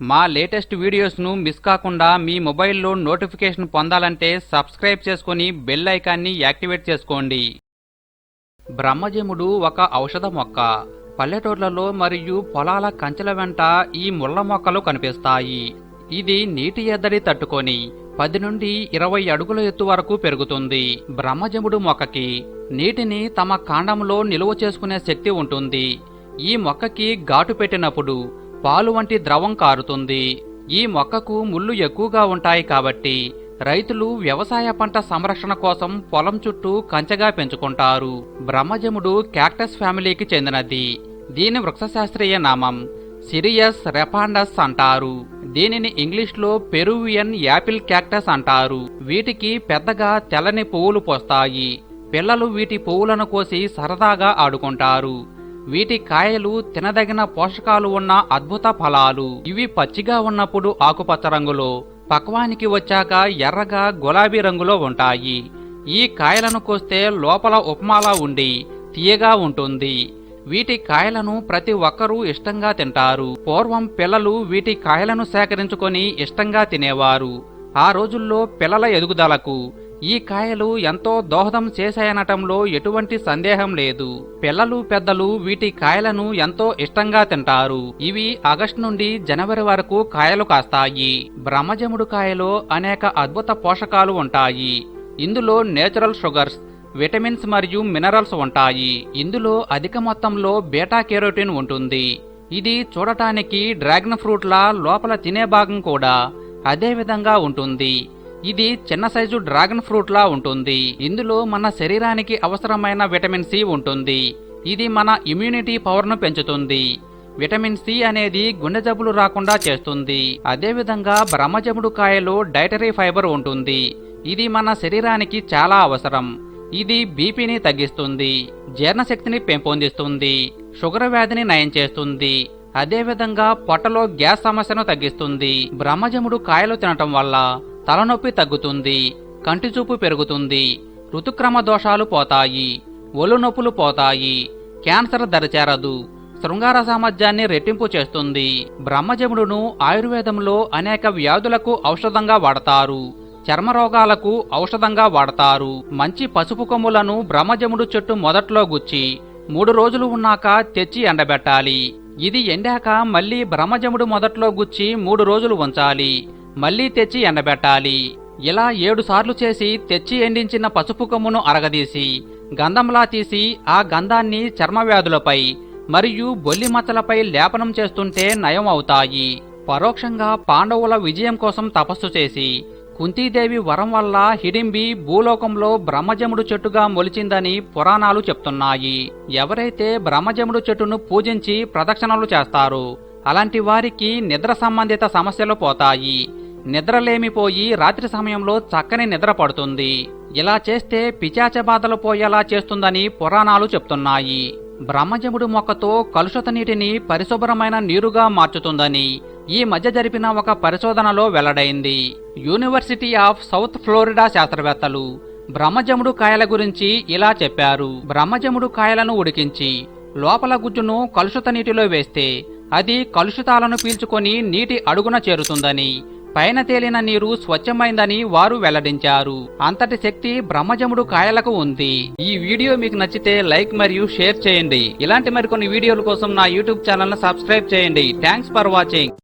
మా latest వీడియోస్ను miss కాకుండా మీ మొబైల్లో నోటిఫికేషన్ పొందాలంటే సబ్స్క్రైబ్ చేసుకొని బెల్ ఐకాన్ని యాక్టివేట్ చేసుకోండి. బ్రహ్మజముడు ఒక ఔషధ మొక్క. పల్లెటూర్లలో మరియు పొలాల కంచెల వెంట ఈ ముళ్ళ మొక్కలు కనిపిస్తాయి. ఇది నీటి ఎద్దడి తట్టుకొని పది నుండి ఇరవై అడుగుల ఎత్తు వరకు పెరుగుతుంది. బ్రహ్మజముడు మొక్కకి నీటిని తమ కాండంలో నిలువ చేసుకునే శక్తి ఉంటుంది. ఈ మొక్కకి ఘాటు పెట్టినప్పుడు పాలు వంటి ద్రవం కారుతుంది. ఈ మొక్కకు ముళ్ళు ఎక్కువగా ఉంటాయి కాబట్టి రైతులు వ్యవసాయ పంట సంరక్షణ కోసం పొలం చుట్టూ కంచెగా పెంచుకుంటారు. బ్రహ్మజముడు క్యాక్టస్ ఫ్యామిలీకి చెందినది. దీని వృక్షశాస్త్రీయ నామం సిరియస్ రెపాండస్ అంటారు. దీనిని ఇంగ్లీష్లో పెరువియన్ యాపిల్ క్యాక్టస్ అంటారు. వీటికి పెద్దగా తెల్లని పువ్వులు పోస్తాయి. పిల్లలు వీటి పువ్వులను కోసి సరదాగా ఆడుకుంటారు. వీటి కాయలు తినదగిన పోషకాలు ఉన్న అద్భుత ఫలాలు. ఇవి పచ్చిగా ఉన్నప్పుడు ఆకుపచ్చ రంగులో పక్వానికి వచ్చాక ఎర్రగా గులాబీ రంగులో ఉంటాయి. ఈ కాయలను కోస్తే లోపల ఉప్మాలా ఉండి తీయగా ఉంటుంది. వీటి కాయలను ప్రతి ఒక్కరూ ఇష్టంగా తింటారు. పూర్వం పిల్లలు వీటి కాయలను సేకరించుకొని ఇష్టంగా తినేవారు. ఆ రోజుల్లో పిల్లల ఎదుగుదలకు ఈ కాయలు ఎంతో దోహదం చేశాయనటంలో ఎటువంటి సందేహం లేదు. పిల్లలు పెద్దలు వీటి కాయలను ఎంతో ఇష్టంగా తింటారు. ఇవి ఆగస్టు నుండి జనవరి వరకు కాయలు కాస్తాయి. బ్రహ్మజముడు కాయలో అనేక అద్భుత పోషకాలు ఉంటాయి. ఇందులో నేచురల్ షుగర్స్ విటమిన్స్ మరియు మినరల్స్ ఉంటాయి. ఇందులో అధిక మొత్తంలో బీటా కెరోటిన్ ఉంటుంది. ఇది చూడటానికి డ్రాగన్ ఫ్రూట్ లా లోపల తినే భాగం కూడా అదే విధంగా ఉంటుంది. ఇది చిన్న సైజు డ్రాగన్ ఫ్రూట్ లా ఉంటుంది. ఇందులో మన శరీరానికి అవసరమైన విటమిన్ సి ఉంటుంది. ఇది మన ఇమ్యూనిటీ పవర్ను పెంచుతుంది. విటమిన్ సి అనేది గుండె జబ్బులు రాకుండా చేస్తుంది. అదేవిధంగా బ్రహ్మజముడు కాయలో డైటరీ ఫైబర్ ఉంటుంది. ఇది మన శరీరానికి చాలా అవసరం. ఇది బీపీని తగ్గిస్తుంది జీర్ణశక్తిని పెంపొందిస్తుంది షుగర్ వ్యాధిని నయం చేస్తుంది. అదేవిధంగా పొట్టలో గ్యాస్ సమస్యను తగ్గిస్తుంది. బ్రహ్మజముడు కాయలు తినటం వల్ల తలనొప్పి తగ్గుతుంది కంటి చూపు పెరుగుతుంది ఋతుక్రమ దోషాలు పోతాయి ఒళ్ళు నొప్పులు పోతాయి క్యాన్సర్ దరిచేరదు శృంగార సామర్థ్యాన్ని రెట్టింపు చేస్తుంది. బ్రహ్మజముడును ఆయుర్వేదంలో అనేక వ్యాధులకు ఔషధంగా వాడతారు చర్మ రోగాలకు ఔషధంగా వాడతారు. మంచి పసుపు కొమ్ములను బ్రహ్మజముడు చెట్టు మొదట్లో గుచ్చి మూడు రోజులు ఉన్నాక తెచ్చి ఎండబెట్టాలి. ఇది ఎండాక మళ్ళీ బ్రహ్మజముడు మొదట్లో గుచ్చి మూడు రోజులు ఉంచాలి. మళ్ళీ తెచ్చి ఎండబెట్టాలి. ఇలా ఏడు సార్లు చేసి తెచ్చి ఎండించిన పసుపు కొమ్మును అరగదీసి గంధంలా తీసి ఆ గంధాన్ని చర్మవ్యాధులపై మరియు బొల్లి మచ్చలపై లేపనం చేస్తుంటే నయం అవుతాయి పరోక్షంగా పాండవుల విజయం కోసం తపస్సు చేసి కుంతీదేవి వరం వల్ల హిడింబి భూలోకంలో బ్రహ్మజముడు చెట్టుగా మొలిచిందని పురాణాలు చెప్తున్నాయి. ఎవరైతే బ్రహ్మజముడు చెట్టును పూజించి ప్రదక్షిణలు చేస్తారు అలాంటి వారికి నిద్ర సంబంధిత సమస్యలు పోతాయి. నిద్రలేమిపోయి రాత్రి సమయంలో చక్కని నిద్ర పడుతుంది. ఇలా చేస్తే పిచాచ బాధలు పోయేలా చేస్తుందని పురాణాలు చెప్తున్నాయి. బ్రహ్మజముడు మొక్కతో కలుషిత నీటిని పరిశుభ్రమైన నీరుగా మార్చుతుందని ఈ మధ్య జరిపిన ఒక పరిశోధనలో వెల్లడైంది. యూనివర్సిటీ ఆఫ్ సౌత్ ఫ్లోరిడా శాస్త్రవేత్తలు బ్రహ్మజముడు కాయల గురించి ఇలా చెప్పారు. బ్రహ్మజముడు కాయలను ఉడికించి లోపల గుజ్జును కలుషిత నీటిలో వేస్తే అది కలుషితాలను పీల్చుకొని నీటి అడుగున చేరుతుందని పైన తేలిన నీరు స్వచ్ఛమైందని వారు వెల్లడించారు. అంతటి శక్తి బ్రహ్మజముడు కాయలకు ఉంది. ఈ వీడియో మీకు నచ్చితే లైక్ మరియు షేర్ చేయండి. ఇలాంటి మరికొన్ని వీడియోల కోసం నా యూట్యూబ్ ఛానల్ సబ్స్క్రైబ్ చేయండి. Thanks for watching.